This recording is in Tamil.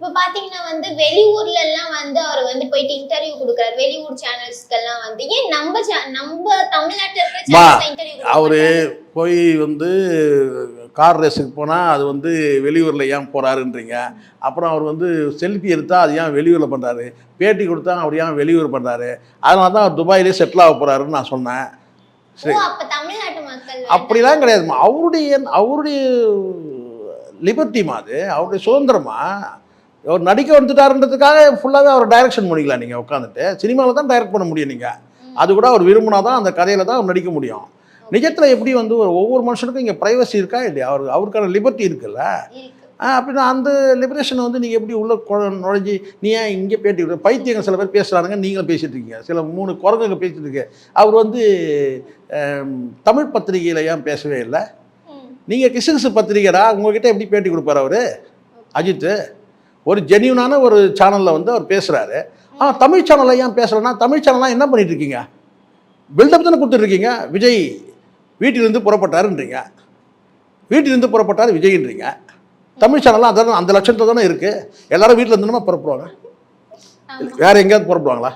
இப்ப பாத்தீங்கன்னா வந்து வெளியூர்ல எல்லாம் வந்து அவர் வந்து போயிட்டு இன்டர்வியூ கொடுக்குறாரு. வெளியூர் சேனல்ஸ்க்கு எல்லாம் வந்து. ஏன் நம்ம நம்ம தமிழ்நாட்டுல இருக்கிற அவரு போய் வந்து கார் ரேஸுக்கு போனால் அது வந்து வெளியூரில் ஏன் போகிறாருன்றீங்க அப்புறம் அவர் வந்து செல்ஃபி எடுத்தால் அது ஏன் வெளியூரில் பண்ணுறாரு பேட்டி கொடுத்தா அவர் ஏன் வெளியூர் பண்ணுறாரு அதனால தான் அவர் துபாயிலே செட்டில் ஆக போகிறாருன்னு நான் சொன்னேன். மக்கள் அப்படிலாம் கிடையாதுமா அவருடைய அவருடைய லிபர்ட்டிமா அது? அவருடைய சுதந்திரமா? அவர் நடிக்க வந்துட்டாருன்றதுக்காக ஃபுல்லாகவே அவர் டைரக்ஷன் பண்ணிக்கலாம் நீங்கள் உட்காந்துட்டு சினிமாவில் தான் டைரக்ட் பண்ண முடியும் நீங்கள் அது கூட அவர் விரும்பினா தான் அந்த கதையில் தான் அவர் நடிக்க முடியும். நிஜத்தில் எப்படி வந்து ஒரு ஒவ்வொரு மனுஷனுக்கும் இங்கே ப்ரைவசி இருக்கா இல்லையா? அவர் அவருக்கான லிபர்ட்டி இருக்குல்ல? அப்படின்னா அந்த லிபரேஷனை வந்து நீங்கள் எப்படி உள்ள நுழைஞ்சி நீ ஏன் இங்கே பேட்டி பைத்தியங்க சில பேர் பேசுகிறானுங்க நீங்களும் பேசிட்டு இருக்கீங்க. சில மூணு குரங்குங்க பேசிட்டு இருக்கு. அவர் வந்து தமிழ் பத்திரிகையில் ஏன் பேசவே இல்லை. நீங்கள் கிசுகிசு பத்திரிகைடா உங்ககிட்ட எப்படி பேட்டி கொடுப்பார் அவர்? அஜித் ஒரு ஜென்யூனான ஒரு சேனலில் வந்து அவர் பேசுகிறாரு ஆ தமிழ் சேனலில் ஏன் பேசுகிறேன்னா தமிழ் சேனல்லாம் என்ன பண்ணிட்டு இருக்கீங்க? பில்டப் தானே கொடுத்துட்ருக்கீங்க விஜய் வீட்டிலிருந்து புறப்பட்டாருன்றீங்க. வீட்டிலிருந்து புறப்பட்டார் விஜய்ன்றீங்க. தமிழ் சேனல்லாம் அதான் அந்த லட்சத்தில் தானே இருக்குது எல்லாரும் வீட்டில் இருந்துமா புறப்படுவாங்க. வேறு எங்கேயாவது புறப்படுவாங்களா?